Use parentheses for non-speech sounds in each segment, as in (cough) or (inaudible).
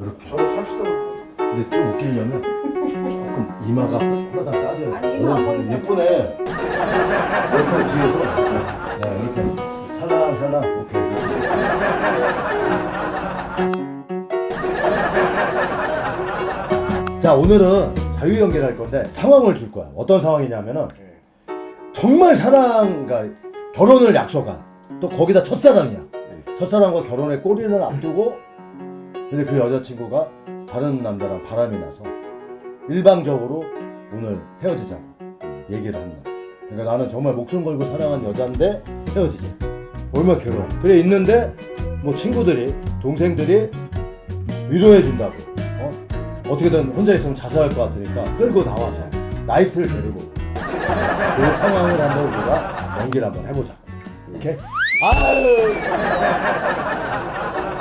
이렇게. 저는 30대 근데 좀 웃기려면 조금 이마가 호라다 까져. 아니, 이마 안 보이네. 예쁘네. 이렇게 뒤에서 네, 이렇게 살랑살랑 오케이. 자 오늘은 자유 연기를 할 건데 상황을 줄 거야. 어떤 상황이냐면은 네. 정말 사랑, 그러니까 결혼을 약속한 또 거기다 첫사랑이야. 첫사랑과 결혼의 꼬리를 앞두고 근데 그 여자친구가 다른 남자랑 바람이 나서 일방적으로 오늘 헤어지자고 얘기를 한다. 그러니까 나는 정말 목숨 걸고 사랑한 여자인데 헤어지자. 얼마나 괴로워. 그래 있는데 뭐 친구들이 동생들이 위로해 준다고. 어? 어떻게든 혼자 있으면 자살할 것 같으니까 끌고 나와서 나이트를 데리고 그 상황을 한번 우리가 연기를 한번 해보자고. 오케이? 아유,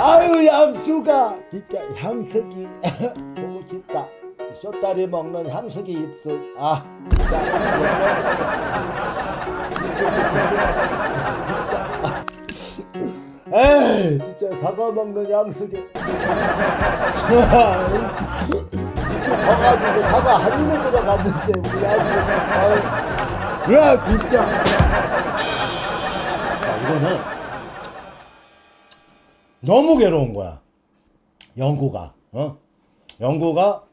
아유 양수가 진짜 향수기 (laughs) 보고 싶다. 숏다리 먹는 향수기 입술. 아 진짜. 진짜. 에이 진짜 사과 먹는 양수기. 져가지고 사과 한 입에 들어갔는데 우리 양수기. 아유. 야 진짜. 자, 이거는 너무 괴로운 거야. 영구가, 어? 영구가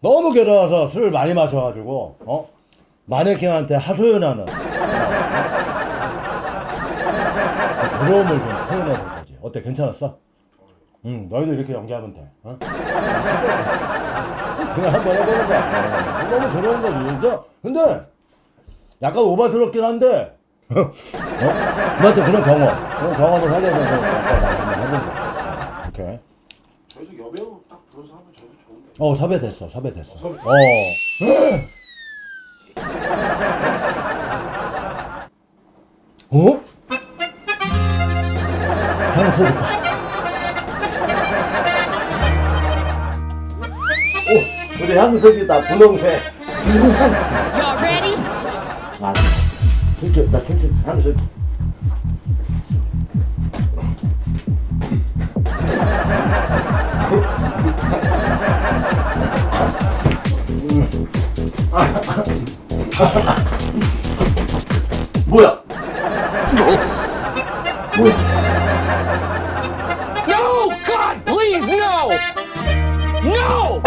너무 괴로워서 술을 많이 마셔가지고, 어? 마네킹한테 하소연하는 어? 그 괴로움을 좀 표현해 볼 거지. 어때? 괜찮았어? 응, 너희도 이렇게 연기하면 돼. 어? (laughs) 그냥 한번 해보는 거야. 어, 너무 괴로운 거지. 근데 약간 오바스럽긴 한데, 어? 너한테 그런 경험, 그런 경험을 나 한번 해본 거. 오케이. 저희도 여배우 딱 불러서 하면 저도 좋은데. 어, 섭외됐어, 섭외됐어. 섭외. 어. 어? 향수 있다. 오, 우리 향수기다, 분홍색. 아, 진짜, 나 진짜 향수. 뭐야? 뭐야? No! God, please, no! No!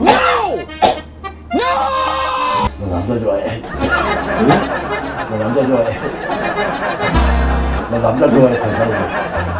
No! No! 너 남자 좋아해? 남자 좋아해? 너 남자 좋아해? 대사로.